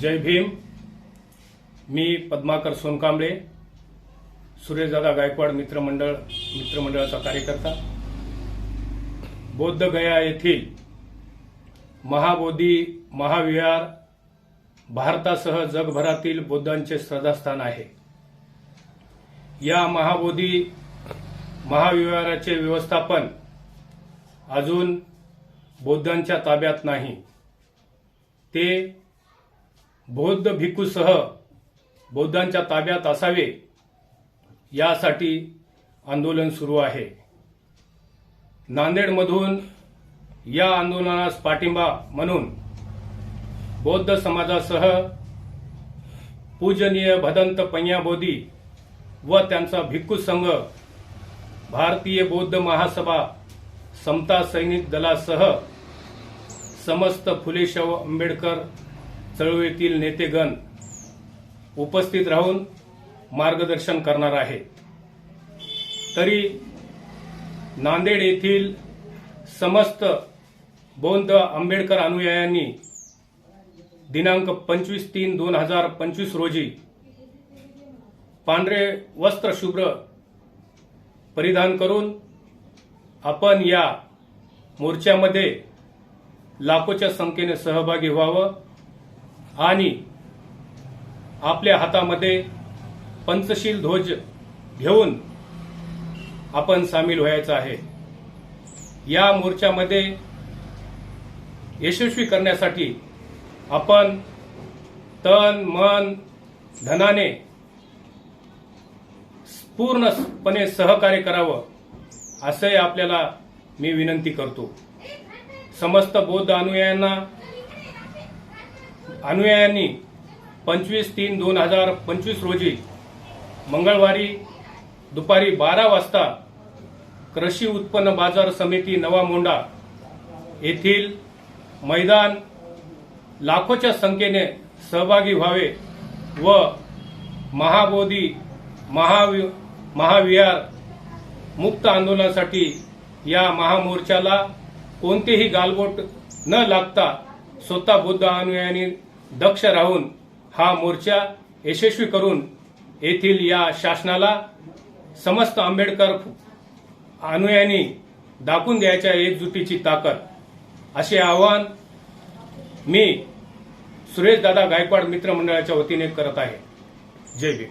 जय भीम. मी पद्माकर सोनकांबळे सुरेशदादा गायकवाड मित्रमंडळ मित्रमंडळाचा कार्यकर्ता. बौद्धगया येथील महाबोधी महाविहार भारतासह जगभरातील बौद्धांचे श्रद्धास्थान आहे. या महाबोधी महाविहाराचे व्यवस्थापन अजून बौद्धांच्या ताब्यात नाही. ते बौद्ध भिक्खूसह बौद्धांच्या ताब्यात असावे यासाठी आंदोलन सुरू आहे. नांदेडमधून या आंदोलनास पाठिंबा म्हणून बौद्ध समाजासह पूजनीय भदंत पंयाबोधी व त्यांचा भिक्खू संघ भारतीय बौद्ध महासभा समता सैनिक दलासह समस्त फुले शाहू आंबेडकर चळवळीतील नेतेगण उपस्थित राहून मार्गदर्शन करणार आहे तरी नांदेड येथील समस्त बौद्ध आंबेडकर अनुयायांनी दिनांक पंचवीस तीन दोन हजार पंचवीस रोजी पांढरे वस्त्र शुभ्र परिधान करून आपण या मोर्चामध्ये लाखोच्या संख्येने सहभागी व्हावं. आणि आपल्या हातामध्ये पंचशील ध्वज घेऊन आपण सामील व्हायचं आहे. या मोर्चामध्ये यशस्वी करण्यासाठी आपण तन मन धनाने पूर्णपणे सहकार्य करावं असंही आपल्याला मी विनंती करतो. समस्त बौद्ध अनुयायांना अनुयायांनी पंचवीस तीन दोन हजार पंचवीस रोजी मंगळवारी दुपारी बारा वाजता कृषी उत्पन्न बाजार समिती नवा मोंडा येथील मैदान लाखोच्या संख्येने सहभागी व्हावे व महाबोधी महावि महाविहार मुक्त आंदोलनासाठी या महामोर्चाला कोणतेही गालबोट न लागता स्वतः बुद्ध अनुयायांनी दक्ष राहून हा मोर्चा यशस्वी करून येथील या शासनाला समस्त आंबेडकर अनुयायांनी दाखवून द्यायच्या एकजुटीची ताकद. असे आवाहन मी सुरेश दादा गायकवाड मित्रमंडळाच्या वतीने करत आहे. जय भीम.